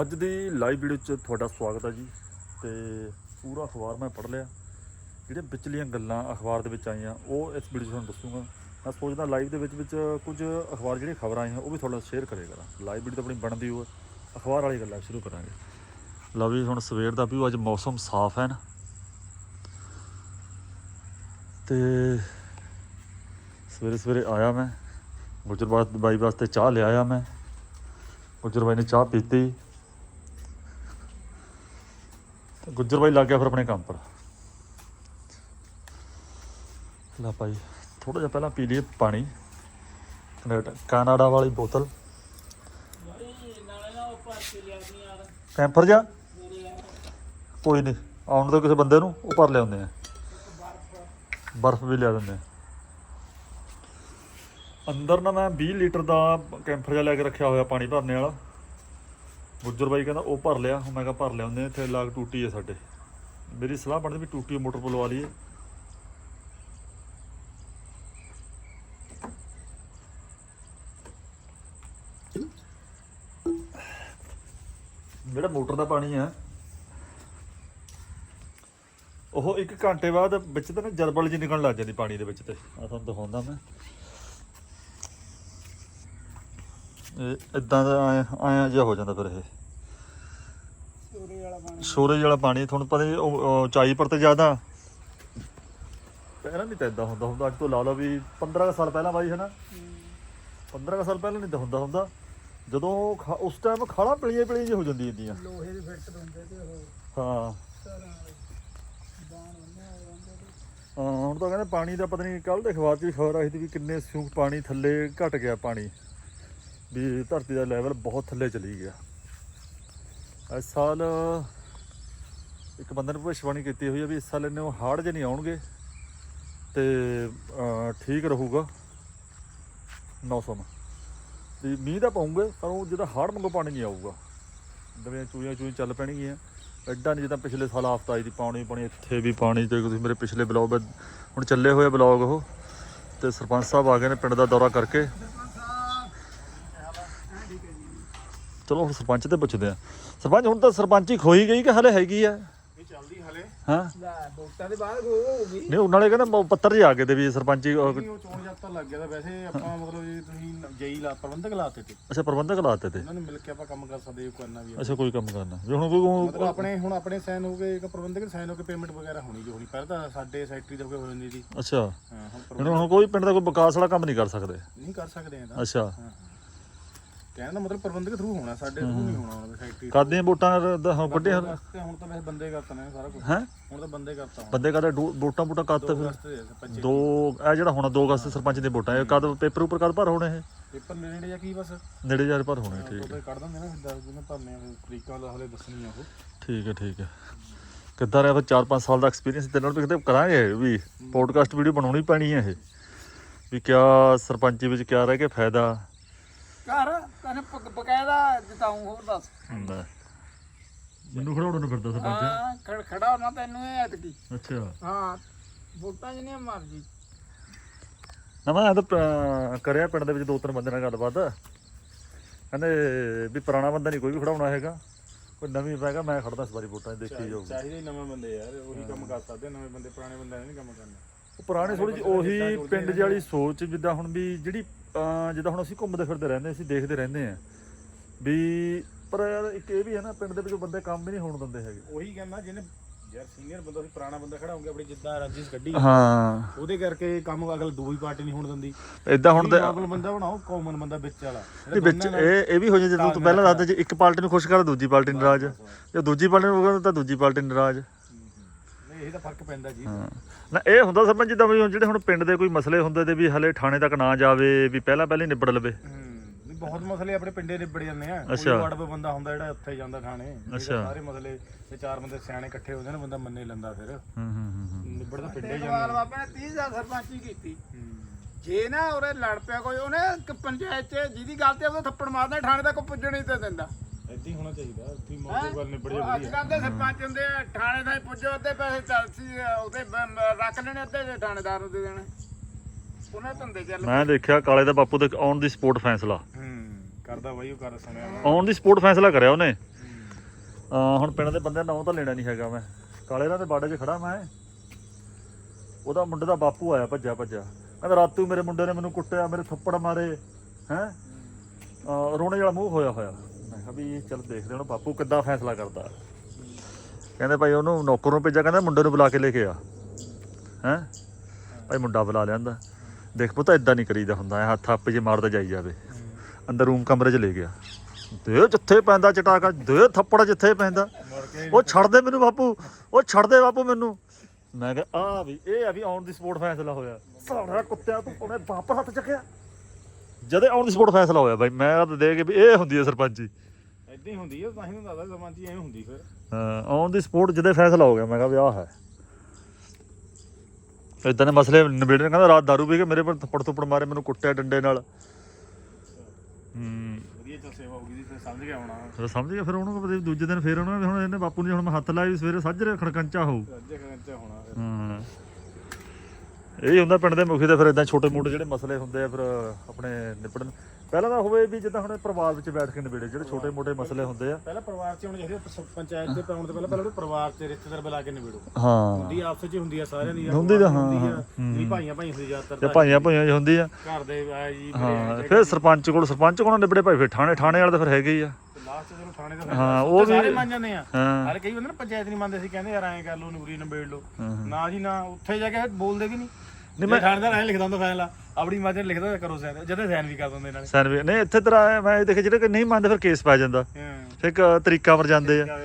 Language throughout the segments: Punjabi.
ਅੱਜ ਦੀ ਲਾਈਵ ਵੀਡੀਓ 'ਚ ਤੁਹਾਡਾ ਸਵਾਗਤ ਹੈ ਜੀ ਤੇ ਪੂਰਾ ਅਖਬਾਰ ਮੈਂ ਪੜ੍ਹ ਲਿਆ। ਜਿਹੜੇ ਵਿਚਲੀਆਂ ਗੱਲਾਂ ਅਖਬਾਰ ਦੇ ਵਿੱਚ ਆਈਆਂ, ਉਹ ਇਸ ਵੀਡੀਓ 'ਚ ਤੁਹਾਨੂੰ ਦੱਸੂਗਾ। ਮੈਂ ਸੋਚਦਾ ਲਾਈਵ ਦੇ ਵਿੱਚ ਵਿੱਚ ਕੁਝ ਅਖਬਾਰ ਜਿਹੜੀਆਂ ਖਬਰਾਂ ਆਈਆਂ, ਉਹ ਵੀ ਤੁਹਾਡੇ ਨਾਲ ਸ਼ੇਅਰ ਕਰੇਗਾ ਲਾਈਵ ਵੀਡੀਓ ਤਾਂ ਆਪਣੀ ਬਣਦੀ ਹੋਏ ਅਖਬਾਰ ਵਾਲੀ ਗੱਲਾਂ ਸ਼ੁਰੂ ਕਰਾਂਗੇ। ਲਓ ਵੀ ਹੁਣ ਸਵੇਰ ਦਾ ਵੀ ਅੱਜ ਮੌਸਮ ਸਾਫ਼ ਹੈ ਨਾ। ਤੇ ਸਵੇਰੇ ਸਵੇਰੇ ਆਇਆ ਮੈਂ ਗੁਜਰ ਬਾਤ ਬਾਈ ਵਾਸਤੇ ਚਾਹ ਲਿਆਇਆ ਮੈਂ। ਗੁੱਜਰ ਬਾਈ ਨੇ ਚਾਹ ਪੀਤੀ। ਗੁੱਜਰ ਬਾਈ ਲੱਗ ਗਿਆ ਫਿਰ ਆਪਣੇ ਕੰਮ ਪਰ। ਲਾ ਭਾਈ ਥੋੜਾ ਜਿਹਾ ਪਹਿਲਾਂ ਪੀ ਲਈਏ ਪਾਣੀ। ਕੈਨੇਡਾ ਵਾਲੀ ਬੋਤਲ। ਕੈਂਪਰ ਜਾ ਕੋਈ ਨਹੀਂ, ਆਉਣ ਦੇ ਕਿਸੇ ਬੰਦੇ ਨੂੰ, ਉਹ ਭਰ ਲਿਆਉਂਦੇ ਆ। ਬਰਫ਼ ਵੀ ਲਿਆ ਦਿੰਦੇ ਆ। ਅੰਦਰ ਨਾ ਮੈਂ 20 ਲੀਟਰ ਦਾ ਕੈਂਪਰ ਜਿਹਾ ਲੈ ਕੇ ਰੱਖਿਆ ਹੋਇਆ ਪਾਣੀ ਭਰਨੇ ਵਾਲਾ। ਗੁੱਜਰ ਬਾਈ ਕਹਿੰਦਾ ਉਹ ਭਰ ਲਿਆ। ਮੈਂ ਕਿਹਾ ਭਰ ਲਿਆਉਂਦੇ ਆ, ਇੱਥੇ ਲਾਗ ਟੂਟੀ ਹੈ ਸਾਡੇ। ਮੇਰੀ ਸਲਾਹ ਬਣਦੀ ਵੀ ਟੂਟੀ ਮੋਟਰ ਪਲਵਾ ਲਈਏ। ਜਿਹੜਾ ਮੋਟਰ ਦਾ ਪਾਣੀ ਹੈ ਉਹ ਇੱਕ ਘੰਟੇ ਬਾਅਦ ਵਿੱਚ ਤਾਂ ਨਾ ਜਰਬਲ ਜੀ ਨਿਕਲਣ ਲੱਗ ਜਾਂਦੀ ਪਾਣੀ ਦੇ ਵਿੱਚ ਤੇ। ਆ ਤੁਹਾਨੂੰ ਦਿਖਾਉਂਦਾ ਮੈਂ। ਇਹ ਇਦਾਂ ਦਾ ਆਇਆ ਜਿਹਾ ਹੋ ਜਾਂਦਾ ਫਿਰ ਇਹ। ਸਟੋਰੇਜ ਵਾਲਾ ਪਾਣੀ। ਤੁਹਾਨੂੰ ਪਤਾ ਉਹ ਉਚਾਈ ਪਰ ਤੇ ਜ਼ਿਆਦਾ। ਪਹਿਲਾਂ ਨਹੀਂ ਤਾਂ ਇਦਾਂ ਹੁੰਦਾ ਹੁੰਦਾ ਅੱਜ ਤੋਂ ਲਾ ਲਓ ਵੀ 15 ਕੁ ਸਾਲ ਪਹਿਲਾਂ ਬਾਈ ਹੈ ਨਾ 15 ਕੁ ਸਾਲ ਪਹਿਲਾਂ ਨਹੀਂ ਤਾਂ ਹੁੰਦਾ ਹੁੰਦਾ। ਜਦੋਂ ਉਸ ਟਾਈਮ ਖਾਲਾ ਪਲੀਆਂ ਪਲੀਆਂ ਜਿਹੀ ਹੋ ਜਾਂਦੀ ਇੰਦੀਆਂ ਲੋਹੇ ਦੇ ਫਿੱਟ ਹੁੰਦੇ ਤੇ ਉਹ। ਹਾਂ। ਸਾਰਾ ਹਾਂ, ਹੁਣ ਤਾਂ ਕਹਿੰਦੇ ਪਾਣੀ ਦਾ ਪਤਾ ਨਹੀਂ ਕੱਲ ਦੇ ਅਖਬਾਰ 'ਚ ਵੀ ਖਬਰ ਆਈ ਸੀ ਵੀ ਕਿੰਨੇ ਸਿਉਂਕ ਪਾਣੀ ਥੱਲੇ ਘਟ ਗਿਆ ਪਾਣੀ। ਵੀ ਧਰਤੀ ਦਾ ਲੈਵਲ ਬਹੁਤ ਥੱਲੇ ਚਲੀ ਗਿਆ। ਇਸ ਸਾਲ ਇੱਕ ਬੰਦੇ ਨੇ ਭਵਿੱਖਬਾਣੀ ਕੀਤੀ ਹੋਈ ਹੈ ਵੀ ਇਸ ਸਾਲ ਇਹਨੇ ਉਹ ਹਾੜ ਜੇ ਨਹੀਂ ਆਉਣਗੇ ਤੇ ਠੀਕ ਰਹੂਗਾ ਮੌਸਮ ਵੀ ਮੀਂਹ ਤਾਂ ਪਾਉਂਗੇ ਪਰ ਉਹ ਜਿਹੜਾ ਹਾੜ ਮੰਗੋ ਪਾਣੀ ਨਹੀਂ ਆਊਗਾ। ਦਵੇਂ ਚੂਹੀਆਂ ਚੂਹੀਆਂ ਚੱਲ ਪੈਣਗੀਆਂ। ਐਡਾ ਨਹੀਂ ਜਿੱਦਾਂ ਪਿਛਲੇ ਸਾਲ ਆਫਤ ਆਈ ਦੀ ਪਾਣੀ ਪਾਣੀ, ਇੱਥੇ ਵੀ ਪਾਣੀ ਤੇ ਤੁਸੀਂ ਮੇਰੇ ਪਿਛਲੇ ਬਲੌਗ, ਹੁਣ ਚੱਲੇ ਹੋਏ ਬਲੌਗ ਉਹ। ਤੇ ਸਰਪੰਚ ਸਾਹਿਬ ਆ ਗਏ ਨੇ ਪਿੰਡ ਦਾ ਦੌਰਾ ਕਰਕੇ। ਚਲੋ ਹੁਣ ਸਰਪੰਚ ਤੇ ਪੁੱਛਦੇ ਆ। ਸਰਪੰਚ ਹੁਣ ਤਾਂ ਸਰਪੰਚੀ ਖੋਈ ਗਈ ਕਿ ਹਲੇ ਹੈਗੀ ਆ? ਇਹ ਚੱਲਦੀ ਹਲੇ। ਹਾਂ? ਲੈ ਵੋਟਾਂ ਦੇ ਬਾਅਦ ਉਹ ਹੋਊਗੀ। ਨਹੀਂ ਉਹਨਾਂ ਨੇ ਕਹਿੰਦਾ ਪੱਤਰ ਜੇ ਆ ਗਏ ਤੇ ਵੀ ਸਰਪੰਚੀ ਉਹ- ਨਹੀਂ ਉਹ ਚੋਣ ਜਾਬਤਾ ਲੱਗ ਗਿਆ ਤਾਂ ਵੈਸੇ ਆਪਾਂ ਮਤਲਬ ਜੇ ਤੁਸੀਂ ਜਈ ਲਾ ਪ੍ਰਬੰਧਕ ਲਾਤੇ ਤੇ। ਅੱਛਾ ਪ੍ਰਬੰਧਕ ਲਾਤੇ ਤੇ। ਉਹਨਾਂ ਨੂੰ ਮਿਲ ਕੇ ਆਪਾਂ ਕੰਮ ਕਰ ਸਕਦੇ ਹਾਂ ਕਰਨਾ ਵੀ ਹੈ। ਅੱਛਾ ਕੋਈ ਕੰਮ ਕਰਨਾ। ਜੇ ਹੁਣ ਕੋਈ ਮਤਲਬ ਆਪਣੇ ਹੁਣ ਆਪਣੇ ਸਾਈਨ ਹੋ ਗਏ ਇੱਕ ਪ੍ਰਬੰਧਕ ਦੇ ਸਾਈਨ ਹੋ ਕੇ ਪੇਮੈਂਟ ਵਗੈਰਾ ਹੋਣੀ ਜੋ ਹੋਣੀ ਪਹਿਲਾਂ ਤਾਂ ਸਾਡੇ ਸੈਕਟਰੀ ਦੇ ਹੋ ਕੇ ਹੋ ਜਾਂਦੀ ਸੀ। ਅੱਛਾ। ਹਾਂ ਹੁਣ ਹੁਣ ਪ੍ਰਬੰਧਕ ਹੁਣ ਕੋਈ ਪਿੰਡ ਦਾ ਕੋਈ ਵਿਕਾਸ ਵਾਲਾ ਕੰਮ ਨਹੀਂ ਕਰ ਸਕਦੇ? ਨਹੀਂ ਕਰ ਸਕਦੇ ਆ ਤਾਂ। ਅੱਛਾ। ਹਾਂ। ਕਹਿਣ ਦਾ ਮਤਲਬ ਪ੍ਰਬੰਧਕ ਥਰੂ ਹੋਣਾ ਸਾਡੇ ਥਰੂ ਨਹੀਂ ਹੋਣਾ ਉਹਨਾਂ ਸੈਕਟਰੀ ਕਰਦੇ ਵੋਟਾਂ ਦਾ ਵੱਡੇ ਤੇ ਹੁਣ ਤਾਂ ਵੈਸੇ ਬੰਦੇ ਕਰਤਾ ਨੇ ਸਾਰਾ ਕੁਝ ਹੈ? ਹੁਣ ਤਾਂ ਬੰਦੇ ਕਰਤਾ ਹੁਣ। ਬੰਦੇ ਕਰਦੇ ਵੋਟਾਂ ਵੋਟਾਂ ਕਦ ਤੇ ਫਿਰ? ਦੇ ਇਹ ਜਿਹੜਾ ਹੁਣ 2 ਅਗਸਤ ਸਰਪੰਚ ਦੇ ਵੋਟਾਂ ਇਹ ਕਦ ਪੇਪਰ ਉੱਪਰ ਕਦ ਭਰ ਹੋਣੇ ਇਹ? ਪੇਪਰ ਨੇੜੇ ਜਾਂ ਕੀ ਬਸ? ਨੇੜੇ ਜਾ ਭਰ ਹੋਣੇ ਠੀਕ ਉਹ ਕੱਢ ਦਿੰਦੇ ਨਾ ਫਿਰ ਦੱਸ ਦਿਨ ਭਰਨੇ ਆ ਫਿਰ ਤਰੀਕਾਂ ਦਾ ਹਲੇ ਦੱਸਣੀ ਆ ਉਹ। ਠੀਕ ਹੈ ਠੀਕ ਹੈ। ਕਿੱਦਾਂ ਰਿਹਾ ਫਿਰ 4-5 ਸਾਲ ਦਾ ਐਕਸਪੀਰੀਅੰਸ ਤੇਰੇ ਨਾਲ ਵੀ ਕਿਤੇ ਕਰਾਂਗੇ ਵੀ। ਪੋਡਕਾਸਟ ਵੀਡੀਓ ਬਣਾਉਣੀ ਪੈਣੀ ਹੈ ਇਹ। ਵੀ ਕਿਆ ਸਰਪੰਚੀ ਵਿੱਚ ਕਿਆ ਰਹਿ ਕੇ ਫਾਇਦਾ? ਘਰ ਤੈਨੂੰ ਪ- ਬਕਾਇਦਾ ਜਿਤਾਉਂ ਹੋਰ ਦੱਸ। ਹੁੰਦਾ। ਮੈਨੂੰ ਖੜਾਉਣ ਨੂੰ ਫਿਰਦਾ ਸਰਪੰਚ। ਹਾਂ ਖੜ- ਖੜਾ ਹੋਣਾ ਤੈਨੂੰ ਇਹ ਐਤਕੀ। ਅੱਛਾ। ਹਾਂ ਵੋਟਾਂ ਜਿੰਨੀਆਂ ਮਰਜ਼ੀ। ਨਾ ਮੈਂ ਤਾਂ ਕਰਿਆ ਪਿੰਡ ਦੇ ਵਿੱਚ ਦੋ ਤਿੰਨ ਬੰਦੇ ਨਾਲ ਗੱਲਬਾਤ। ਕਹਿੰਦੇ ਵੀ ਪੁਰਾਣਾ ਬੰਦਾ ਨਹੀਂ ਕੋਈ ਵੀ ਖੜਾਉਣਾ ਹੈਗਾ। ਕੋਈ ਨਵੀਂ ਪੈਗਾ ਮੈਂ ਖੜਦਾ ਇਸ ਵਾਰੀ ਵੋਟਾਂ 'ਚ ਦੇਖੀ ਜਾਊਗੀ। ਚਾਹੀਦੇ ਹੀ ਨਵੇਂ ਬੰਦੇ ਯਾਰ ਉਹੀ ਕੰਮ ਕਰ ਸਕਦੇ ਆ, ਨਵੇਂ ਬੰਦੇ ਪੁਰਾਣੇ ਬੰਦੇ ਨੇ ਨਹੀਂ ਕੰਮ ਕਰਨਾ। ਉਹ ਪੁਰਾਣੇ ਥੋੜੀ ਜਿਹੀ ਉਹੀ ਪਿੰਡ ਜਿਹੀ ਵਾਲੀ ਸੋਚ ਜਿੱਦਾਂ ਹੁਣ ਵੀ ਜਿਹੜੀ ਅਹ ਜਿੱਦਾਂ ਹੁਣ ਅਸੀਂ ਘੁੰਮਦੇ ਫਿਰਦੇ ਰਹਿੰਦੇ ਅਸੀਂ ਦੇਖਦੇ ਰਹਿੰਦੇ ਆ ਵੀ ਪਰ ਯਾਰ ਇੱਕ ਇਹ ਵੀ ਹੈ ਨਾ ਪਿੰਡ ਦੇ ਵਿੱਚ ਬੰਦੇ ਕੰਮ ਵੀ ਨਹੀਂ ਹੋਣ ਦਿੰਦੇ ਹੈਗੇ। ਉਹੀ ਕਹਿੰਦਾ ਜਿਹਨੇ ਯਾਰ ਸੀਨੀਅਰ ਬੰਦਾ ਸੀ ਪੁਰਾਣਾ ਬੰਦਾ ਖੜਾ ਹੋਊਗਾ ਆਪਣੀ ਜਿੱਦਾਂ ਰਾਜਿਸ ਕੱਢੀ। ਹਾਂ। ਉਹਦੇ ਕਰਕੇ ਕੰਮ ਅਗਲ ਦੂਈ ਪਾਰਟੀ ਨਹੀਂ ਹੋਣ ਦਿੰਦੀ। ਇਦਾਂ ਹੁਣ ਤੇ ਨਾਰਮਲ ਬੰਦਾ ਬਣਾਓ ਕਾਮਨ ਬੰਦਾ ਵਿੱਚ ਵਾਲਾ। ਇਹ ਵਿੱਚ ਇਹ ਇਹ ਵੀ ਹੋ ਜਾਂਦਾ ਜਦੋਂ ਤੂੰ ਪਹਿਲਾਂ ਦੱਸਦਾ ਜੇ ਇੱਕ ਪਾਰਟੀ ਨੂੰ ਖੁਸ਼ ਕਰ ਦੂਜੀ ਪਾਰਟੀ ਨਾਰਾਜ਼। ਜੇ ਦੂਜੀ ਪਾਰਟੀ ਨੂੰ ਤਾਂ ਦੂਜੀ ਪਾਰਟੀ ਨਾਰਾਜ਼। ਇਹ ਤਾਂ ਫ਼ਰਕ ਪੈਂਦਾ ਜੀ। ਹਾਂ। ਨਾ ਇਹ ਹੁੰਦਾ ਸਰਪੰਚ ਜਿੱਦਾਂ ਵੀ ਹੁਣ ਜਿਹੜੇ ਹੁਣ ਪਿੰਡ ਦੇ ਕੋਈ ਮਸਲੇ ਹੁੰਦੇ ਤੇ ਵੀ ਹਲੇ ਥਾਣੇ ਤੱਕ ਨਾ ਜਾਵੇ ਵੀ ਪਹਿਲਾਂ ਪਹਿਲਾਂ ਹੀ ਨਿਬੜ ਲਵੇ। ਨਹੀਂ ਬਹੁਤ ਮਸਲੇ ਆਪਣੇ ਪਿੰਡੇ ਨਿਬੜ ਜਾਂਦੇ ਆ। ਕੋਈ। ਵਾਰਡ ਬੰਦਾ ਹੁੰਦਾ ਜਿਹੜਾ ਉੱਥੇ ਜਾਂਦਾ ਥਾਣੇ। ਸਾਰੇ ਮਸਲੇ ਤੇ ਚਾਰ ਬੰਦੇ ਸਿਆਣੇ ਇਕੱਠੇ ਹੋ ਜਾਣ ਬੰਦਾ ਮੰਨੇ ਲੈਂਦਾ ਫਿਰ। ਹੂੰ ਹੂੰ ਨਿਬੜ ਤਾਂ ਪਿੰਡੇ ਇੱਕ ਜਾਂਦਾ ਵਾਰ ਬਾਬਾ ਨੇ 30 ਸਾਲ ਸਰਪੰਚੀ ਕੀਤੀ। ਜੇ ਨਾ ਉਹਰੇ ਲੜ ਪਿਆ ਕੋਈ ਉਹਨੇ ਇੱਕ ਪੰਚਾਇਤ ਚ ਜਿਹਦੀ ਗੱਲ ਤੇ ਉਹਦੇ ਥੱਪੜ ਮਾਰਦਾ ਥਾਣੇ ਤੱਕ ਪੁੱਜਣ ਹੀ ਤੇ ਦਿੰਦਾ। ਹੀ ਹੋਣਾ ਚਾਹੀਦਾ ਹੈਂ? ਮੌਕੇ ਗੱਲ ਨਿਬੜ ਜਾ ਅੱਜ ਵਧੀਆ। ਕੱਲ੍ਹ ਦੇ ਸਰਪੰਚ ਹੁੰਦੇ ਆ ਥਾਣੇ ਦਾ ਪੁੱਜੋ ਅੱਧੇ ਪੈਸੇ ਚੱਲਸੀ ਉਹਦੇ ਬ- ਬ- ਰੱਖ ਲੈਣੇ ਅੱਧੇ ਦੇ ਥਾਣੇਦਾਰ ਨੂੰ ਦੇ ਦੇਣੇ। ਉਹਨੇ ਧੰਦੇ ਚੱਲ ਮੈਂ ਦੇਖਿਆ ਕਾਲੇ ਦਾ ਬਾਪੂ ਦੇ ਔਨ ਦੀ ਸਪੋਰਟ ਫੈਸਲਾ। ਹੂੰ ਕਰਦਾ ਬਾਈ ਉਹ ਕਰ ਸੁਣਿਆ। ਮੈਂ। ਔਨ ਦੀ ਸਪੋਰਟ ਫੈਸਲਾ ਕਰਿਆ ਉਹਨੇ। ਅਹ ਹੁਣ ਪਿੰਡ ਦੇ ਬੰਦੇ ਦਾ ਨਾਂ ਤਾਂ ਲੈਣਾ ਨਹੀਂ ਹੈਗਾ ਮੈਂ। ਕਾਲੇ ਦੇ ਬਾੜੇ 'ਚ ਖੜਾ ਮੈਂ। ਉਹਦਾ ਮੁੰਡੇ ਦਾ ਬਾਪੂ ਆਇਆ ਭੱਜਿਆ ਭੱਜਿਆ। ਕਹਿੰਦਾ ਰਾਤੂ ਮੇਰੇ ਮੁੰਡੇ ਨੇ ਮੈਨੂੰ ਕੁੱਟਿਆ ਮੇਰੇ ਥੱਪੜ ਮਾਰੇ ਹੈ? ਰੋਣੇ ਵਾਲਾ ਮੂੰਹ ਹੋਇਆ ਹੋਇਆ। ਕਿਹਾ ਵੀ ਚੱਲ ਦੇਖਦੇ ਹੁਣ ਬਾਪੂ ਕਿੱਦਾਂ ਫੈਸਲਾ ਕਰਦਾ। ਕਹਿੰਦੇ ਭਾਈ ਉਹਨੂੰ ਨੌਕਰ ਨੂੰ ਭੇਜਿਆ, ਕਹਿੰਦਾ ਮੁੰਡੇ ਨੂੰ ਬੁਲਾ ਕੇ ਲੈ ਕੇ ਆ। ਹੈ? ਭਾਈ ਮੁੰਡਾ ਬੁਲਾ ਲਿਆਂਦਾ ਦੇਖ ਪੁੱਤ ਇਦਾਂ ਨਹੀਂ ਕਰੀਦਾ ਹੁੰਦਾ ਹੱਥ ਆਪੇ ਜੇ ਮਾਰਦਾ ਜਾਈ ਜਾਵੇ। ਅੰਦਰ ਰੂਮ ਕਮਰੇ 'ਚ ਲੈ ਗਿਆ। ਦੇ ਜਿੱਥੇ ਪੈਂਦਾ ਚਟਾਕਾ, ਦੇ ਥੱਪੜ ਜਿੱਥੇ ਪੈਂਦਾ। ਉਹ ਛੱਡ ਦੇ ਮੈਨੂੰ ਬਾਪੂ, ਉਹ ਛੱਡ ਦੇ ਬਾਪੂ ਮੈਨੂੰ। ਮੈਂ ਕਿਹਾ ਆ ਵੀ, ਇਹ ਆ ਵੀ ਔਨ ਦੀ ਸਪੋਰਟ ਫੈਸਲਾ ਹੋਇਆ। ਸਾਡਾ ਕੁੱਤਿਆ ਤੂੰ ਉਹਨੇ ਵਾਪਸ ਹੱਥ ਚੱਕਿਆ। ਜਦੇ ਔਨ ਦੀ ਸਪੋਰਟ ਫੈਸਲਾ ਹੋਇਆ ਬਾਈ, ਮੈਂ ਤਾਂ ਦੇ ਕੇ ਵੀ ਇਹ ਹੁੰਦੀ ਹੈ ਸਰਪੰਚੀ। ਹੀ ਹੁੰਦੀ ਹੈ ਤਾਂ ਹੀ ਹੁੰਦਾ ਦੱਸਦਾ ਜ਼ਮਾਨ ਚ ਐਵੇਂ ਹੁੰਦੀ ਫਿਰ। ਹਾਂ ਔਨ ਦੀ ਸਪੋਰਟ ਜਦੇ ਫੈਸਲਾ ਹੋ ਗਿਆ ਮੈਂ ਕਿਹਾ ਵੀ ਆਹ ਹੈ। ਇਦਾਂ ਦੇ ਮਸਲੇ ਨਿਬੇੜਨ ਕਹਿੰਦਾ ਰਾਤ ਦਾਰੂ ਪੀ ਕੇ ਮੇਰੇ ਪਰ ਥੱਪੜ ਥੁੱਪੜ ਮਾਰੇ ਮੈਨੂੰ ਕੁੱਟਿਆ ਡੰਡੇ ਨਾਲ। ਹੂੰ। ਵਧੀਆ ਚੱਲ ਸੇਵਾ ਹੋ ਗਈ ਸੀ ਫਿਰ ਸਮਝ ਗਿਆ ਹੋਣਾ। ਫਿਰ ਸਮਝ ਗਿਆ ਫਿਰ ਉਹਨੂੰ ਦੂਜੇ ਦਿਨ ਫੇਰ ਉਹਨੂੰ ਵੀ ਹੁਣ ਇਹਨੇ ਬਾਪੂ ਨੇ ਹੁਣ ਮੈਂ ਹੱਥ ਲਾਇਆ ਵੀ ਸਵੇਰੇ ਸਾਜਰੇ ਖੜਕੰਚਾ ਹੋਊ। ਅੱਜੇ ਕੰਚਾ ਹੋਣਾ ਫਿਰ। ਹਾਂ। ਇਹ ਹੁੰਦਾ ਪਿੰਡ ਦੇ ਮੁਖੀ ਦੇ ਫਿਰ ਇਦਾਂ ਛੋਟੇ ਮੋਟੇ ਜਿਹੜੇ ਮਸਲੇ ਹੁੰਦੇ ਆ ਫਿਰ ਆਪਣੇ ਨਿਪੜਨ ਪਹਿਲਾਂ ਤਾਂ ਹੋਵੇ ਵੀ ਜਿੱਦਾਂ ਹੁਣ ਪਰਿਵਾਰ ਵਿੱਚ ਬੈਠ ਕੇ ਨਿਬੇੜੇ ਜਿਹੜੇ ਛੋਟੇ ਮੋਟੇ ਮਸਲੇ ਹੁੰਦੇ ਆ। ਪਹਿਲਾਂ ਪਰਿਵਾਰ ਚ ਹੋਣੇ ਪ- ਪੰਚਾਇਤ ਦੇ ਪਾਉਣ ਤੋਂ ਪਹਿਲਾਂ ਪਹਿਲਾਂ ਉਹਨੂੰ ਪਰਿਵਾਰ ਚ ਰਿਸ਼ਤੇਦਾਰ ਬੁਲਾ ਕੇ ਨਿਬੇੜੋ। ਹਾਂ। ਹੁੰਦੀ ਆਪਸ ਚ ਹੁੰਦੀ ਆ ਸਾਰਿਆਂ ਦੀ ਹੁੰਦੀ ਤਾਂ ਹਾਂ। ਨਹੀਂ ਭਾਈਆਂ ਭਾਈਆਂ ਹੁੰਦੀ ਜ਼ਿਆਦਾਤਰ ਤੇ ਭਾਈਆਂ ਭਾਈਆਂ 'ਚ ਹੁੰਦੀ ਆ। ਘਰ ਦੇ ਆ ਜੀ ਹਾਂ ਫਿਰ ਸਰਪੰਚ ਕੋਲ ਸਰਪੰਚ ਕੋਲ ਨਿਬੜੇ ਭਾਈ ਫਿਰ ਥਾਣੇ ਥਾਣੇ ਵਾਲੇ ਤਾਂ ਫਿਰ ਹੈਗੇ ਹੀ ਆ। ਲਾਸਟ ਜਦੋਂ ਥਾਣੇ ਦਾ ਹਾਂ, ਉਹ ਵੀ- ਸਾਰੇ ਮੰਨ ਜਾਂਦੇ ਆ। ਹਾਂ। ਹਾਲੇ ਕਈ ਬੰਦੇ ਨਾ ਪੰਚਾਇਤ ਨਹੀਂ ਮੰਨਦੇ ਸੀ ਕਹਿੰਦੇ ਯਾਰ ਐਂ ਕਰ ਲਓ ਨੂਰੀ ਨਿਬੇੜ ਹਾਂ। ਨਾ ਜੀ ਨਾ। ਉੱਥੇ ਜਾ ਕੇ ਬੋਲਦੇ ਵੀ ਨਹੀਂ। ਨਹੀਂ, ਮੈਂ ਥਾਣੇਦਾਰ ਐਂ ਲਿਖਦਾ ਹੁੰਦਾ ਫੈਸਲਾ ਆਪਣੀ ਮਰਜ਼ੀ ਲਿਖਦਾ ਕਰੋ ਸਾਈਨ ਜਦੋਂ ਸਾਈਨ ਵੀ ਕਰ ਦਿੰਦੇ ਨਾਲੇ। ਸੈਨ ਵੀ ਨਹੀਂ ਇੱਥੇ ਤੇਰਾ ਮੈਂ ਦੇਖੇ ਜਿਹੜੇ ਕਿ ਨਹੀਂ ਮੰਨਦੇ ਫਿਰ ਕੇਸ ਪੈ ਜਾਂਦਾ। ਫਿਰ ਇੱਕ ਤਰੀਕਾ ਪਰ ਜਾਂਦੇ ਆ।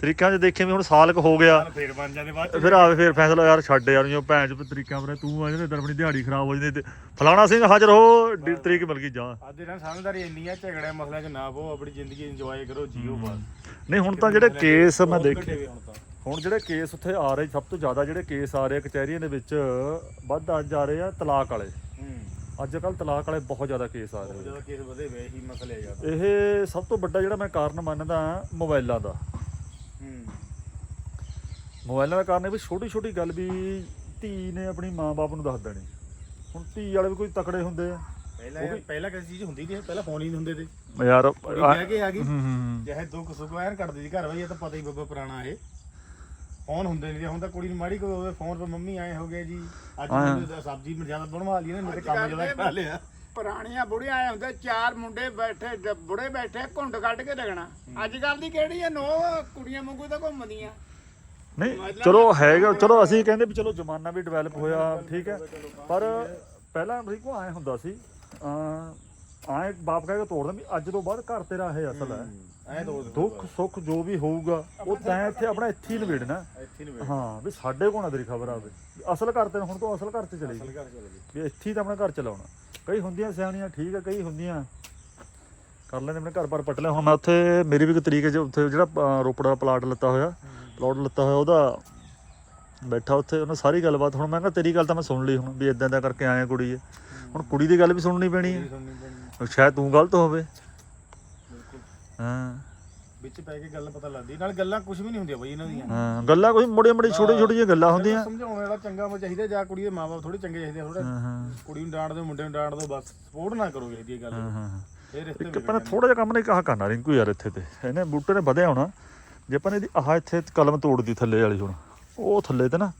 ਤਰੀਕਾਂ 'ਚ ਦੇਖੇ ਵੀ ਹੁਣ ਸਾਲ ਕੁ ਹੋ ਗਿਆ। ਫੇਰ ਬਣ ਜਾਂਦੇ ਬਾਅਦ ਫਿਰ ਆਵੇ ਫਿਰ ਫੈਸਲਾ ਯਾਰ ਛੱਡ ਯਾਰ ਜੋ ਭੈਣ ਚ ਤਰੀਕਾਂ ਪਰ ਤੂੰ ਆ ਜਿਹੜੇ ਆਪਣੀ ਦਿਹਾੜੀ ਖਰਾਬ ਹੋ ਜਾਂਦੀ ਫਲਾਣਾ ਸਿੰਘ ਹਾਜ਼ਰ ਹੋ ਤਰੀਕ ਮਿਲ ਗਈ ਜਾ। ਅੱਜ ਦੇ ਨਾਲ ਸਮਝਦਾਰੀ ਇੰਨੀ ਆ ਝਗੜਿਆਂ ਮਸਲਿਆਂ 'ਚ ਨਾ ਪੋ ਆਪਣੀ ਜ਼ਿੰਦਗੀ ਇੰਜੋਏ ਕਰੋ ਜੀਓ ਬਸ। ਨਹੀਂ ਹੁਣ ਤਾਂ ਜਿਹੜੇ ਕੇਸ ਮੈਂ ਦੇਖੇ। ਹੁਣ ਜਿਹੜੇ ਕੇਸ ਉੱਥੇ ਆ ਰਹੇ ਸਭ ਤੋਂ ਜ਼ਿਆਦਾ ਜਿਹੜੇ ਕੇਸ ਆ ਰਹੇ ਕਚਹਿਰੀਆਂ ਦੇ ਵਿੱਚ ਵੱਧ ਆ ਰਹੇ ਆ ਤਲਾਕ ਵਾਲੇ। ਹੂੰ। ਅੱਜ ਕੱਲ ਤਲਾਕ ਵਾਲੇ ਬਹੁਤ ਜ਼ਿਆਦਾ ਕੇਸ ਆ ਰਹੇ ਜਦੋਂ ਕੇਸ ਵਧੇ ਵੇ ਹੀ ਮਸਲੇ ਆ ਆ। ਜ਼ਿਆਦਾ। ਇਹ ਸਭ ਤੋਂ ਵੱਡਾ ਜਿਹੜਾ ਮੈਂ ਕਾਰਨ ਮੰਨਦਾ ਮੋਬਾਈਲਾਂ ਦਾ। ਹੂੰ। ਮੋਬਾਈਲਾਂ ਦਾ ਕਾਰਨ ਇਹ ਵੀ ਛੋਟੀ ਛੋਟੀ ਗੱਲ ਵੀ ਧੀ ਨੇ ਆਪਣੀ ਮਾਂ-ਬਾਪ ਨੂੰ ਦੱਸ ਦੇਣੀ। ਹੁਣ ਧੀ ਵਾਲੇ ਵੀ ਕੋਈ ਤਕੜੇ ਹੁੰਦੇ ਆ। ਪਹਿਲਾਂ ਪਹਿਲਾਂ ਕਿਸੇ ਚੀਜ਼ ਹੁੰਦੀ ਨਹੀਂ ਪਹਿਲਾਂ ਫੋਨ ਹੀ ਨਹੀਂ ਹੁੰਦੇ ਤੇ ਯਾਰ ਕਹਿ ਕੇ ਆ ਗਈ। ਹੂੰ ਹੂੰ ਚਾਹੇ ਦੁੱਖ ਸੁੱਖ ਐਨ ਕੱਢਦੀ ਸੀ ਘਰ ਬਈ ਇਹ ਤਾਂ ਪਤਾ ਹੀ ਬੱਬਾ ਪੁਰਾਣਾ ਇਹ। ਫੋਨ ਹੁੰਦੇ ਨਹੀਂ ਹੁਣ ਤਾਂ ਕੁੜੀ ਨੂੰ ਮਾੜੀ ਕੋਈ ਹੋਵੇ ਫੋਨ 'ਤੇ ਮੰਮੀ ਆਏ ਹੋ ਗਏ ਜੀ। ਅੱਜ ਮੈਨੂੰ ਤਾਂ ਸਬਜ਼ੀ ਮੈਂ ਜ਼ਿਆਦਾ ਬਣਵਾ ਲਈ ਨੇ ਮੇਰੇ ਕੰਮ ਜ਼ਿਆਦਾ ਕਰਾ ਲਿਆ। ਪੁਰਾਣੀਆਂ ਬੁੜੀਆਂ ਆਏ ਹੁੰਦੇ ਚਾਰ ਮੁੰਡੇ ਬੈਠੇ ਜ- ਬੁੜੇ ਬੈਠੇ ਘੁੰਡ ਕੱਢ ਕੇ ਲੱਗਣਾ ਅੱਜ ਕੱਲ ਦੀ ਕਿਹੜੀ ਆ? ਨੋ ਕੁੜੀਆਂ ਵਾਂਗੂ ਤਾਂ ਘੁੰਮਦੀਆਂ। ਨਹੀਂ ਚਲੋ ਹੈਗਾ ਚਲੋ ਅਸੀਂ ਕਹਿੰਦੇ ਵੀ ਚਲੋ ਜ਼ਮਾਨਾ ਵੀ ਡਿਵੈਲਪ ਹੋਇਆ ਠੀਕ ਹੈ। ਪਰ ਪਹਿਲਾਂ ਵੀ ਕੋ ਆਏ ਹੁੰਦਾ ਸੀ ਆਏ ਬਾਪ ਕਹਿ ਕੇ ਤੋੜਦਾ ਵੀ ਅੱਜ ਤੋਂ ਬਾਅਦ ਘਰ ਤੇਰਾ ਇਹ ਅਸਲ ਹੈ। ਐ ਦੋ ਦੁੱਖ ਸੁੱਖ ਜੋ ਵੀ ਹੋਊਗਾ ਉਹ ਤੈਂ ਇੱਥੇ ਆਪਣਾ ਇੱਥੇ ਹੀ ਨਿਬੇੜਨਾ। ਇੱਥੇ ਨਹੀਂ ਹਾਂ ਵੀ ਸਾਡੇ ਕੋਲ ਨਾ ਤੇਰੀ ਖਬਰ ਆਵੇ। ਵੀ ਅਸਲ ਘਰ ਤੇ ਹੁਣ ਤੋਂ ਅਸਲ ਘਰ ਤੇ ਚਲੀ ਗਈ ਘਰ ਚਲੇ ਗਈ ਵੀ ਇੱਥੇ ਹੀ ਤਾਂ ਆਪਣਾ ਘਰ ਚਲਾਉਣਾ। ਕਈ ਹੁੰਦੀਆਂ ਸਿਆਣੀਆਂ ਠੀਕ ਹੈ ਕਈ ਹੁੰਦੀਆਂ। ਕਰ ਲੈਂਦੇ ਆਪਣੇ ਘਰ ਪਰ ਪਟ ਲਿਆ ਹੁਣ ਮੈਂ ਉੱਥੇ ਮੇਰੀ ਵੀ ਇੱਕ ਤਰੀਕ ਜੋ ਉੱਥੇ ਜਿਹੜਾ ਰੋਪੜ ਦਾ ਪਲਾਟ ਲੱਤਾ ਹੋਇਆ ਪਲਾਟ ਲੱਤਾ ਹੋਇਆ ਉਹਦਾ ਬੈਠਾ ਉੱਥੇ ਉਹਨੇ ਸਾਰੀ ਗੱਲਬਾਤ। ਹੁਣ ਮੈਂ ਕਿਹਾ ਤੇਰੀ ਗੱਲ ਤਾਂ ਮੈਂ ਸੁਣ ਲਈ ਹੁਣ ਵੀ ਇਦਾਂ ਦਾ ਕਰਕੇ ਆਇਆ ਕੁੜੀ। ਹੈ ਹੁਣ ਕੁੜੀ ਦੀ ਗੱਲ ਵੀ ਸੁਣਨੀ ਪੈਣੀ ਹੈ। ਸ਼ਾਇਦ ਤੂੰ ਗਲਤ ਹੋਵੇ। ਹਾਂ। ਵਿੱਚ ਪੈ ਕੇ ਗੱਲ ਪਤਾ ਲੱਗਦੀ। ਨਾਲ ਗੱਲਾਂ ਕੁਝ ਵੀ ਨਹੀਂ ਹੁੰਦੀਆਂ ਬਈ ਇਹਨਾਂ ਦੀਆਂ। ਹਾਂ ਗੱਲਾਂ ਕੋਈ ਮੋੜੀ ਮੋੜੀ ਛੋਟੀ ਛੋਟੀ ਜਿਹੀਆਂ ਗੱਲਾਂ ਹੁੰਦੀਆਂ। ਸਮਝਾਉਣ ਵਾਲਾ ਚੰਗਾ ਹੋ ਚਾਹੀਦਾ ਜਾਂ ਕੁੜੀ ਦੇ ਮਾਪੇ ਥੋੜੀ ਚੰਗੇ ਚਾਹੀਦੇ ਥੋੜਾ ਹਾਂ ਹਾਂ। ਕੁੜੀ ਨੂੰ ਡਾਂਟ ਦਿਓ ਮੁੰਡੇ ਨੂੰ ਡਾਂਟ ਦਿਓ ਬਸ ਸਪੋਰਟ ਨਾ ਕਰੋ ਕਿਸੇ ਦੀ ਗੱਲ। ਹਾਂ, ਹਾਂ ਇਹ ਰਿਸ਼ਤੇ ਇੱਕ ਆਪਾਂ ਥੋੜਾ ਜਿਹਾ ਕੰਮ ਨਹੀਂ ਕਹਾ ਕਰਨਾ ਰਿੰਕੂ ਯਾਰ ਇੱਥੇ ਤੇ। ਇਹਨੇ ਬੂਟੇ ਨੇ ਵਧਿਆ ਹੋਣਾ। ਜੇ ਆਪਾਂ ਨੇ ਇਹਦੀ ਆਹ ਇੱਥੇ ਕਲਮ ਤੋੜਦੀ ਥੱਲੇ ਵਾਲੀ ਹੁਣ ਉਹ ਥੱਲੇ ਤੇ ਨਾ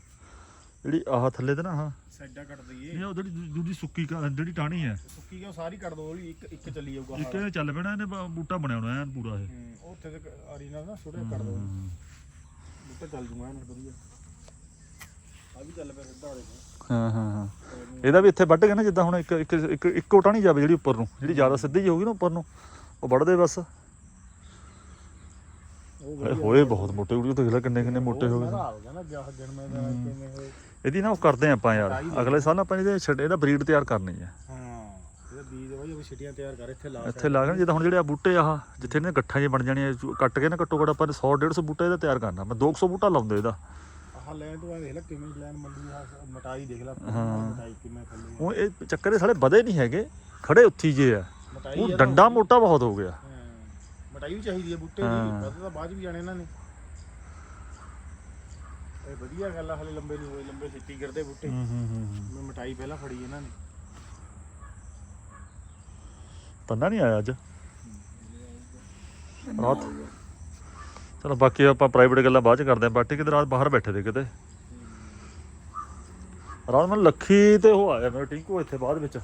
ਜਿਹੜੀ ਆਹ ਥੱਲੇ ਤੇ ਨਾ ਆਹ ਸਾਈਡਾਂ ਕੱਟ ਦਈਏ। ਇਹ ਉਹ ਜਿਹੜੀ ਦੂ- ਦੂਜੀ ਸੁੱਕੀ ਕ- ਜਿਹੜੀ ਟਾਹਣੀ ਹੈ। ਸੁੱਕੀ ਕਿਉਂ? ਸਾਰੀ ਕੱਟ ਦੋ ਉਹਦੀ ਇੱਕ ਇੱਕ ਚੱਲੀ ਜਾਊਗਾ ਇੱਕ ਇਹ ਚੱਲ ਪੈਣਾ ਇਹਨੇ ਬ- ਬੂਟਾ ਬਣਿਆ ਹੋਣਾ ਐਨ ਪੂਰਾ ਇਹ। ਹੂੰ, ਉਹ ਉੱਥੇ ਤੇ ਆਰੀ ਨਾਲ ਨਾ ਛੋਟੇ ਕੱਟ ਦੋ। ਬੂਟਾ ਚੱਲ ਜੂਗਾ ਨਾ ਵਧੀਆ। ਆ ਵੀ ਚੱਲ ਪਿਆ ਸਿੱਧਾ ਦੇਖੋ ਹਾਂ ਹਾਂ ਹਾਂ। ਇਹਦਾ ਵੀ ਇੱਥੇ ਵੱਢ ਕੇ ਨਾ ਜਿੱਦਾਂ ਹੁਣ ਇੱਕ ਇੱਕ ਇੱਕ ਇੱਕੋ ਟਾਹਣੀ ਜਾਵੇ ਜਿਹੜੀ ਉੱਪਰ ਨੂੰ ਜਿਹੜੀ ਜ਼ਿਆਦਾ ਸਿੱਧੀ ਜਿਹੀ ਹੋਊਗੀ ਨਾ ਉੱਪਰ ਨੂੰ ਉਹ ਵੱਢਦੇ ਬਸ। ਉਹ ਹੋਏ ਬਹੁਤ ਮੋਟੇ ਉੜੀ ਦੇਖ ਲੈ ਕਿੰਨੇ ਕਿੰਨੇ ਮੋਟੇ ਹੋ ਗਏ। ਹੋ ਗਿਆ ਨਾ ਵਿਆਹ ਜਨਮੇ ਦਾ ਕਿਵੇਂ ਹੋਏ। ਇਹਦੀ ਨਾ ਉਹ ਕਰਦੇ ਆਪਾਂ ਯਾਰ। ਅਗਲੇ ਸਾਲ ਆਪਾਂ ਇਹਦੇ ਛੱਡ ਇਹਦਾ ਬਰੀਡ ਤਿਆਰ ਕਰਨੀ ਹੈ ਬੀਜ ਬਾਈ ਉਹ ਛਿਟੀਆਂ ਤਿਆਰ ਕਰ ਇੱਥੇ ਲਾ ਇੱਥੇ ਲਾ ਕੇ ਜਿੱਦਾਂ ਹੁਣ ਜਿਹੜੇ ਆ ਬੂਟੇ ਆਹ ਜਿੱਥੇ ਇਹਨੇ ਗੱਠਾਂ ਜਿਹੀਆਂ ਬਣ ਜਾਣੀਆਂ ਕੱਟ ਕੇ ਨਾ ਘੱਟੋ ਘੱਟ ਆਪਾਂ ਨੇ 100 150 ਬੂਟਾ ਇਹਦਾ ਤਿਆਰ ਕਰਨਾ। ਮੈਂ 200 ਬੂਟਾ ਲਾਉਂਦੇ ਇਹਦਾ। ਆਹ ਲੈਣ ਤੋਂ ਦੇਖ ਲੈ ਕਿਵੇਂ ਲੈਣ ਮੰਡੀ ਆ ਮਟਾਈ ਦੇਖ ਲੈ ਹਾਂ। ਮਟਾਈ ਕਿਵੇਂ ਥੱਲੇ ਉਹ ਇਹ ਚੱਕਰ ਦੇ ਸਾਲੇ ਵਧੇ ਨਹੀਂ ਹੈਗੇ ਖੜੇ ਉੱਥੀ ਜੇ ਆ। ਮਟਾਈ ਉਹ ਡੰਡਾ ਮੋਟਾ ਬਹੁਤ ਹੋ ਗਿਆ। ਮਟਾਈ ਵੀ ਚਾਹੀਦੀ ਹੈ ਬੂਟੇ ਦੀ ਹਾਂ। ਵੱਧ ਤਾਂ ਬਾਅਦ ਵੀ ਜਾਣੇ ਇਹਨਾਂ ਨੇ। ਇਹ ਵਧੀਆ ਗੱਲ ਆ ਹਲੇ ਲੰਬੇ ਨਹੀਂ ਹੋਏ ਲੰਬੇ ਛੇਤੀ ਕਰਦੇ ਬੂਟੇ। ਹੂੰ ਹੂੰ ਹੂੰ ਮੈਂ ਮਟਾਈ ਪਹਿਲਾਂ ਫੜੀ ਇਹਨਾਂ ਨੇ ਤੰਨਾ ਨਹੀਂ ਆਇਆ ਅੱਜ? ਰਾਤ? ਚਲੋ ਬਾਕੀ ਆਪਾਂ ਪ੍ਰਾਈਵੇਟ ਗੱਲਾਂ ਬਾਅਦ ਚ ਕਰਦੇ ਆਂ ਬਾਟੀ ਕਿਤੇ ਰਾਤ ਬਾਹਰ ਬੈਠੇ ਤੇ ਕਿਤੇ। ਰਾਤ ਮੈਨੂੰ ਲੱਖੀ ਤੇ ਉਹ ਆਇਆ ਮੇਰਾ ਟਿੰਕੂ ਇੱਥੇ ਬਾਅਦ ਵਿੱਚ।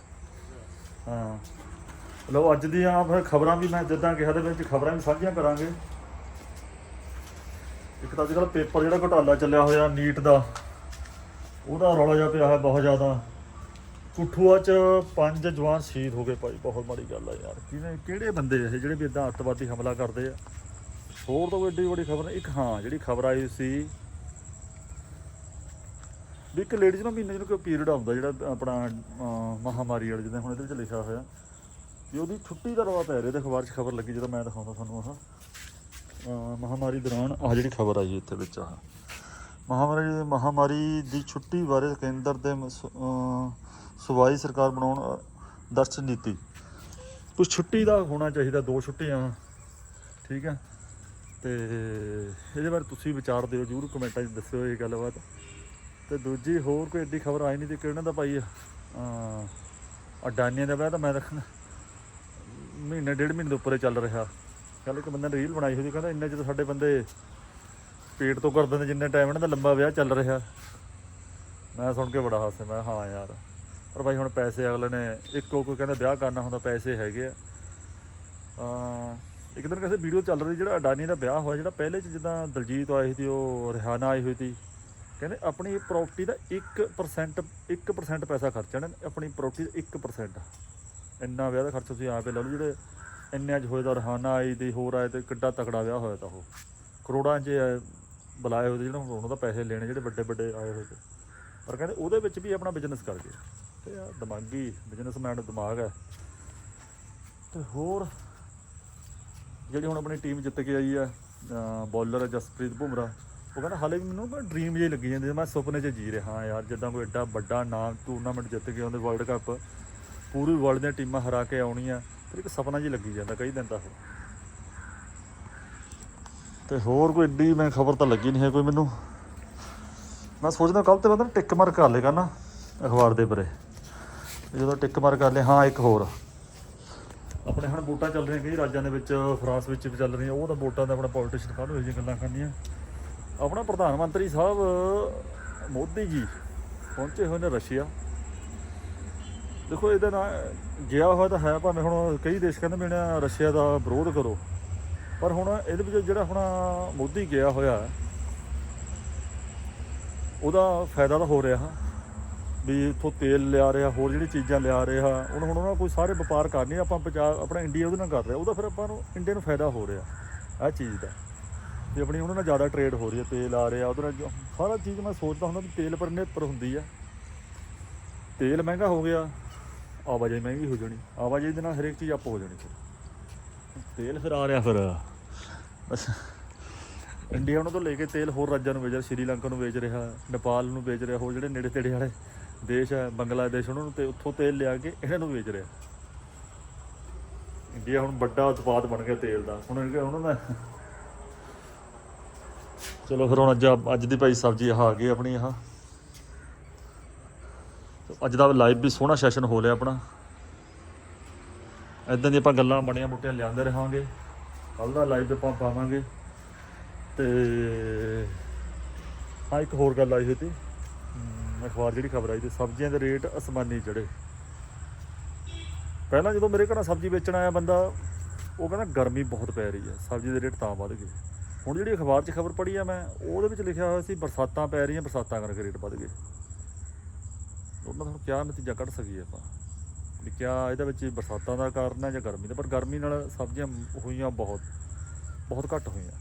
ਹਾਂ। ਲਓ ਅੱਜ ਦੀਆਂ ਫਿਰ ਖਬਰਾਂ ਵੀ ਮੈਂ ਜਿੱਦਾਂ ਕਿਹਾ ਦੇ ਵਿੱਚ ਖਬਰਾਂ ਵੀ ਸਾਂਝੀਆਂ ਕਰਾਂਗੇ। ਇੱਕ ਤਾਂ ਅੱਜਕੱਲ ਪੇਪਰ ਜਿਹੜਾ ਘੁਟਾਲਾ ਚੱਲਿਆ ਹੋਇਆ ਨੀਟ ਦਾ ਉਹਦਾ ਰੌਲਾ ਜਿਹਾ ਪਿਆ ਹੈ ਬਹੁਤ ਜ਼ਿਆਦਾ। ਕੁੱਠੂਆ ਚ ਪੰਜ ਜਵਾਨ ਸ਼ਹੀਦ ਹੋ ਗਏ ਭਾਈ ਬਹੁਤ ਮਾੜੀ ਗੱਲ ਆ ਯਾਰ। ਕਿਹਨੇ ਕਿਹੜੇ ਬੰਦੇ ਇਹ ਜਿਹੜੇ ਵੀ ਇਦਾਂ ਅੱਤਵਾਦੀ ਹਮਲਾ ਕਰਦੇ ਆ? ਹੋਰ ਤਾਂ ਕੋਈ ਏਡੀ ਵੱਡੀ ਖਬਰ ਨਹੀਂ। ਇੱਕ ਹਾਂ ਜਿਹੜੀ ਖਬਰ ਆਈ ਸੀ ਵੀ ਇੱਕ ਲੇਡੀਜ਼ ਨੂੰ ਮਹੀਨੇ ਜਿਹਨੂੰ ਕੋਈ ਪੀਰੀਅਡ ਆਉਂਦਾ ਜਿਹੜਾ ਆਪਣਾ ਅਹ, ਮਹਾਮਾਰੀ ਵਾਲਾ ਜਿੱਦਾਂ ਹੁਣ ਇਹਦੇ ਵਿੱਚ ਲਿਖਿਆ ਹੋਇਆ ਵੀ ਉਹਦੀ ਛੁੱਟੀ ਦਾ ਰਵਾ ਪੈ ਰਿਹਾ ਤੇ ਅਖਬਾਰ 'ਚ ਖਬਰ ਲੱਗੀ ਜਦੋਂ ਮੈਂ ਦਿਖਾਉਂਦਾ ਤੁਹਾਨੂੰ ਆਹ। ਮਹਾਮਾਰੀ ਦੌਰਾਨ ਆਹ ਜਿਹੜੀ ਖਬਰ ਆਈ ਇੱਥੇ ਵਿੱਚ ਆਹ। ਮਹਾਮਾਰੀ ਮਹਾਮਾਰੀ ਦੀ ਛੁੱਟੀ ਬਾਰੇ ਕੇਂਦਰ ਦੇ ਮਸ- ਸਰਕਾਰ ਬਣਾਉਣ ਅਹ, ਦਰਸ਼ਨ ਨੀਤੀ। ਕੁਝ ਛੁੱਟੀ ਦਾ ਹੋਣਾ ਚਾਹੀਦਾ ਦੋ ਛੁੱਟੀਆਂ। ਠੀਕ ਹੈ? ਤੇ ਇਹਦੇ ਬਾਰੇ ਤੁਸੀਂ ਵਿਚਾਰ ਦਿਓ ਜਰੂਰ ਕਮੈਂਟਾਂ 'ਚ ਦੱਸਿਓ ਇਹ ਗੱਲਬਾਤ। ਤੇ ਦੂਜੀ ਹੋਰ ਕੋਈ ਐਡੀ ਖਬਰ ਆਈ ਨਹੀਂ ਤੇ ਕਿਹਨਾਂ ਦਾ ਭਾਈ ਅਹ, ਅਡਾਨੀਆਂ ਦਾ ਵਿਆਹ ਤਾਂ ਮੈਂ ਰੱਖਣਾ। ਮਹੀਨੇ ਡੇਢ ਮਹੀਨੇ ਦੇ ਉੱਪਰ ਚੱਲ ਰਿਹਾ। ਕੱਲ ਇੱਕ ਬੰਦੇ ਨੇ ਰੀਲ ਬਣਾਈ ਹੋਈ ਸੀ, ਕਹਿੰਦਾ ਇੰਨੇ ਜਦੋਂ ਸਾਡੇ ਬੰਦੇ ਪੇਟ ਤੋਂ ਕਰ ਦਿੰਦੇ, ਜਿੰਨੇ ਟਾਈਮ ਇਹਨਾਂ ਦਾ ਲੰਬਾ ਵਿਆਹ ਚੱਲ ਰਿਹਾ। ਮੈਂ ਸੁਣ ਕੇ ਬੜਾ ਹਾਸੇ ਮੈਂ ਹਾਂ ਯਾਰ। ਪਰ ਭਾਈ ਹੁਣ ਪੈਸੇ ਅਗਲੇ ਨੇ, ਇੱਕੋ ਕੋਈ ਕਹਿੰਦਾ ਵਿਆਹ ਕਰਨਾ ਹੁੰਦਾ, ਪੈਸੇ ਹੈਗੇ ਆ। ਅਹ ਇੱਕ ਦਿਨ ਕਿਸੇ ਵੀਡੀਓ ਚੱਲ ਰਹੀ, ਜਿਹੜਾ ਅਡਾਨੀ ਦਾ ਵਿਆਹ ਹੋਇਆ, ਜਿਹੜਾ ਪਹਿਲੇ ਚ ਜਿੱਦਾਂ ਦਲਜੀਤ ਆਈ ਸੀ, ਉਹ ਰਿਹਾਨਾ ਆਈ ਹੋਈ ਸੀ। ਕਹਿੰਦੇ ਆਪਣੀ ਪ੍ਰਾਪਰਟੀ ਦਾ 1% 1% ਪੈਸਾ ਖਰਚਣਾ, ਆਪਣੀ ਪ੍ਰਾਪਰਟੀ ਦਾ 1% ਇੰਨਾ ਵਿਆਹ ਦਾ ਖਰਚਾ ਤੁਸੀਂ ਆਪੇ ਲਾ ਲਓ, ਜਿਹੜੇ ਇੰਨੇ ਅੱਜ ਹੋਏ ਦਾ ਰਹਾਨਾ ਆਈ ਤੇ ਹੋਰ ਆਏ ਤੇ ਕਿੱਡਾ ਤਕੜਾ ਵਿਆਹ ਹੋਇਆ ਤਾਂ ਉਹ। ਕਰੋੜਾਂ 'ਚ ਆਏ, ਬੁਲਾਏ ਹੋਏ ਤੇ ਜਿਹੜਾ ਉਹਨਾਂ ਦਾ ਪੈਸੇ ਲੈਣੇ ਜਿਹੜੇ ਵੱਡੇ ਵੱਡੇ ਆਏ ਹੋਏ ਤੇ। ਪਰ ਕਹਿੰਦੇ ਉਹਦੇ ਵਿੱਚ ਵੀ ਆਪਣਾ ਬਿਜ਼ਨਸ ਕਰ ਗਏ। ਤੇ ਆ ਦਿਮਾਗੀ ਬਿਜ਼ਨਸਮੈਨ ਦਿਮਾਗ ਹੈ। ਤੇ ਹੋਰ ਜਿਹੜੀ ਹੁਣ ਆਪਣੀ ਟੀਮ ਜਿੱਤ ਕੇ ਆਈ ਆ ਬੋਲਰ ਜਸਪ੍ਰੀਤ ਬੁਮਰਾ ਉਹ ਕਹਿੰਦਾ ਹਾਲੇ ਵੀ ਮੈਨੂੰ ਨਾ ਡ੍ਰੀਮ ਜਿਹੀ ਲੱਗੀ ਜਾਂਦੀ ਮੈਂ ਸੁਪਨੇ 'ਚ ਜੀ ਰਿਹਾ ਹਾਂ ਯਾਰ ਜਿੱਦਾਂ ਕੋਈ ਐਡਾ ਵੱਡਾ ਨਾਮ ਟੂਰਨਾਮੈਂਟ ਜਿੱਤ ਕੇ ਆਉਂਦੇ ਵਰਲਡ ਕੱਪ ਪੂਰੀ ਵਰਲਡ ਦੀਆਂ ਟੀਮਾਂ ਹਰਾ ਕੇ ਆਉਣੀਆਂ। ਇੱਕ ਸੁਪਨਾ ਜਿਹੀ ਲੱਗੀ ਜਾਂਦਾ ਕਈ ਦਿਨ ਤੱਕ ਤੇ ਹੋਰ ਕੋਈ ਏਡੀ ਮੈਂ ਖਬਰ ਤਾਂ ਲੱਗੀ ਨਹੀਂ ਹੈ ਕੋਈ ਮੈਨੂੰ। ਮੈਂ ਸੋਚਦਾ ਕੱਲ ਤੇ ਬੰਦਾ ਟਿਕ ਮਾਰ ਕਰ ਲੇਗਾ ਨਾ ਅਖਬਾਰ ਦੇ ਪਰੇ। ਜਦੋਂ ਟਿਕ ਮਾਰ ਕਰ ਲਿਆ, ਹਾਂ, ਇੱਕ ਹੋਰ। ਆਪਣੇ ਹੁਣ ਵੋਟਾਂ ਚੱਲ ਰਹੀਆਂ ਕਈ ਰਾਜਾਂ ਦੇ ਵਿੱਚ, ਫਰਾਂਸ ਵਿੱਚ ਵੀ ਚੱਲ ਰਹੀਆਂ। ਉਹ ਤਾਂ ਵੋਟਾਂ ਦਾ ਆਪਣਾ ਪੋਲੀਟੀਸ਼ੀਅਨ ਕਾਹਨੂੰ ਇਹ ਜਿਹੀਆਂ ਗੱਲਾਂ ਕਰਨੀਆਂ? ਆਪਣਾ ਪ੍ਰਧਾਨ ਮੰਤਰੀ ਸਾਹਿਬ ਮੋਦੀ ਜੀ ਪਹੁੰਚੇ ਹੋਏ ਨੇ ਰਸ਼ੀਆ। ਦੇਖੋ, ਇਹਦੇ ਨਾਲ ਗਿਆ ਹੋਇਆ ਤਾਂ ਹੈ, ਭਾਵੇਂ ਹੁਣ ਕਈ ਦੇਸ਼ ਕਹਿੰਦੇ ਵੀ ਇਹਨਾਂ ਰਸ਼ੀਆ ਦਾ ਵਿਰੋਧ ਕਰੋ। ਪਰ ਹੁਣ ਇਹਦੇ ਵਿੱਚ ਜਿਹੜਾ ਹੁਣ ਮੋਦੀ ਗਿਆ ਹੋਇਆ, ਉਹਦਾ ਫਾਇਦਾ ਤਾਂ ਹੋ ਰਿਹਾ। ਵੀ ਇੱਥੋਂ ਤੇਲ ਲਿਆ ਰਿਹਾ, ਹੋਰ ਜਿਹੜੀ ਚੀਜ਼ਾਂ ਲਿਆ ਰਿਹਾ। ਹੁਣ ਹੁਣ ਉਹਨਾਂ ਕੋਈ ਸਾਰੇ ਵਪਾਰ ਕਰਨੀ ਆਪਾਂ ਪੰਜਾਬ ਆਪਣਾ ਇੰਡੀਆ ਉਹਦੇ ਨਾਲ ਕਰ ਰਿਹਾ। ਉਹਦਾ ਫਿਰ ਆਪਾਂ ਨੂੰ ਇੰਡੀਆ ਨੂੰ ਫਾਇਦਾ ਹੋ ਰਿਹਾ ਇਹ ਚੀਜ਼ ਦਾ। ਵੀ ਆਪਣੀ ਉਹਨਾਂ ਨਾਲ ਜ਼ਿਆਦਾ ਟ੍ਰੇਡ ਹੋ ਰਹੀ ਹੈ, ਤੇਲ ਆ ਰਿਹਾ, ਉਹਦੇ ਨਾਲ ਜੋ- ਸਾਰਾ ਚੀਜ਼ ਮੈਂ ਸੋਚਦਾ ਹੁੰਦਾ ਵੀ ਤੇਲ ਪਰ ਨਿਰਭਰ ਹੁੰਦੀ ਆ। ਤੇਲ ਮਹਿੰਗਾ ਹੋ ਗਿਆ ਆਵਾਜਾਈ ਮਹਿੰਗੀ ਹੋ ਜਾਣੀ, ਆਵਾਜਾਈ ਦੇ ਨਾਲ ਹਰੇਕ ਚੀਜ਼ ਅੱਪ ਹੋ ਜਾਣੀ ਫਿਰ। ਤੇਲ ਫਿਰ ਆ ਰਿਹਾ ਫਿਰ। ਬਸ। ਇੰਡੀਆ ਉਹਨਾਂ ਤੋਂ ਲੈ ਕੇ ਤੇਲ ਹੋਰ ਰਾਜਾਂ ਨੂੰ ਵੇਚ ਰਿਹਾ, ਸ਼੍ਰੀਲੰਕਾ ਨੂੰ ਵੇਚ ਰਿਹਾ, ਨੇਪਾਲ ਨੂੰ ਵੇਚ ਰਿਹਾ, ਹੋਰ ਜਿਹੜੇ ਨੇੜੇ ਤੇੜੇ ਵਾਲੇ ਦੇਸ਼ ਹੈ, ਬੰਗਲਾਦੇਸ਼, ਉਹਨਾਂ ਨੂੰ ਤੇ ਉੱਥੋਂ ਤੇਲ ਲਿਆ ਕੇ ਇਹਨਾਂ ਨੂੰ ਵੇਚ ਰਿਹਾ। ਇੰਡੀਆ ਹੁਣ ਵੱਡਾ ਉਤਪਾਦ ਬਣ ਗਿਆ ਤੇਲ ਦਾ। ਹੁਣ ਇਹ ਉਹਨਾਂ ਦਾ ਚਲੋ ਫਿਰ ਹੁਣ ਅੱਜ ਅੱਜ ਦੀ ਭਾਈ ਸਬਜ਼ੀ ਆਹ ਆ ਗਈ ਆਪਣੀ ਆਹ। ਅੱਜ ਦਾ ਲਾਈਵ ਵੀ ਸੋਹਣਾ ਸੈਸ਼ਨ ਹੋ ਲਿਆ ਆਪਣਾ। ਇਦਾਂ ਦੀ ਆਪਾਂ ਗੱਲਾਂ ਬੜੀਆਂ ਬੁੱਟੀਆਂ ਲਿਆਂਦੇ ਰਹਾਂਗੇ। ਕੱਲ ਦਾ ਲਾਈਵ ਆਪਾਂ ਪਾਵਾਂਗੇ। ਤੇ ਹਾਂ ਇੱਕ ਹੋਰ ਗੱਲ ਆਈ ਹੋਈ ਸੀ ਹਮ, ਅਖਬਾਰ ਜਿਹੜੀ ਖਬਰ ਆਈ ਤੇ ਸਬਜ਼ੀਆਂ ਦੇ ਰੇਟ ਅਸਮਾਨੀ ਚੜੇ ਪਹਿਲਾਂ ਜਦੋਂ ਮੇਰੇ ਘਰਾਂ ਸਬਜ਼ੀ ਵੇਚਣ ਆਇਆ ਬੰਦਾ ਉਹ ਕਹਿੰਦਾ ਗਰਮੀ ਬਹੁਤ ਪੈ ਰਹੀ ਹੈ ਸਬਜ਼ੀ ਦੇ ਰੇਟ ਤਾਂ ਵੱਧ ਗਏ। ਹੁਣ ਜਿਹੜੀ ਅਖਬਾਰ 'ਚ ਖਬਰ ਪੜ੍ਹੀ ਆ ਮੈਂ ਉਹਦੇ ਵਿੱਚ ਲਿਖਿਆ ਹੋਇਆ ਸੀ ਬਰਸਾਤਾਂ ਪੈ ਰਹੀਆਂ ਬਰਸਾਤਾਂ ਕਰਕੇ ਰੇਟ ਵੱਧ ਗਏ। ਉਹਨਾਂ ਤੋਂ ਕਿਆ ਨਤੀਜਾ ਕੱਢ ਸਕੀਏ ਆਪਾਂ? ਵੀ ਕਿਆ ਇਹਦੇ ਵਿੱਚ ਬਰਸਾਤਾਂ ਦਾ ਕਾਰਨ ਹੈ ਜਾਂ ਗਰਮੀ ਦਾ? ਪਰ ਗਰਮੀ ਨਾਲ ਸਬਜ਼ੀਆਂ ਹੋਈਆਂ ਬਹੁਤ ਬਹੁਤ ਘੱਟ ਹੋਈਆਂ।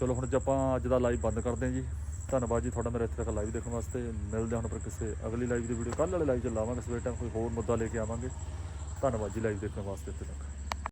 ਚਲੋ ਹੁਣ ਜੇ ਆਪਾਂ ਅੱਜ ਦਾ ਲਾਈਵ ਬੰਦ ਕਰਦੇ ਹਾਂ ਜੀ। ਧੰਨਵਾਦ ਜੀ ਤੁਹਾਡਾ ਮੇਰੇ ਇੱਥੇ ਤੱਕ ਲਾਈਵ ਦੇਖਣ ਵਾਸਤੇ। ਮਿਲਦੇ ਹਾਂ ਹੁਣ ਫਿਰ ਕਿਸੇ ਅਗਲੀ ਲਾਈਵ ਦੀ ਵੀਡੀਓ ਕੱਲ੍ਹ ਵਾਲੇ ਲਾਈਵ ਚ ਲਾਵਾਂਗੇ। ਸਵੇਰ ਟਾਈਮ ਕੋਈ ਹੋਰ ਮੁੱਦਾ ਲੈ ਕੇ ਆਵਾਂਗੇ। ਧੰਨਵਾਦ ਜੀ ਲਾਈਵ ਦੇਖਣ ਵਾਸਤੇ ਇੱਥੇ ਤੱਕ।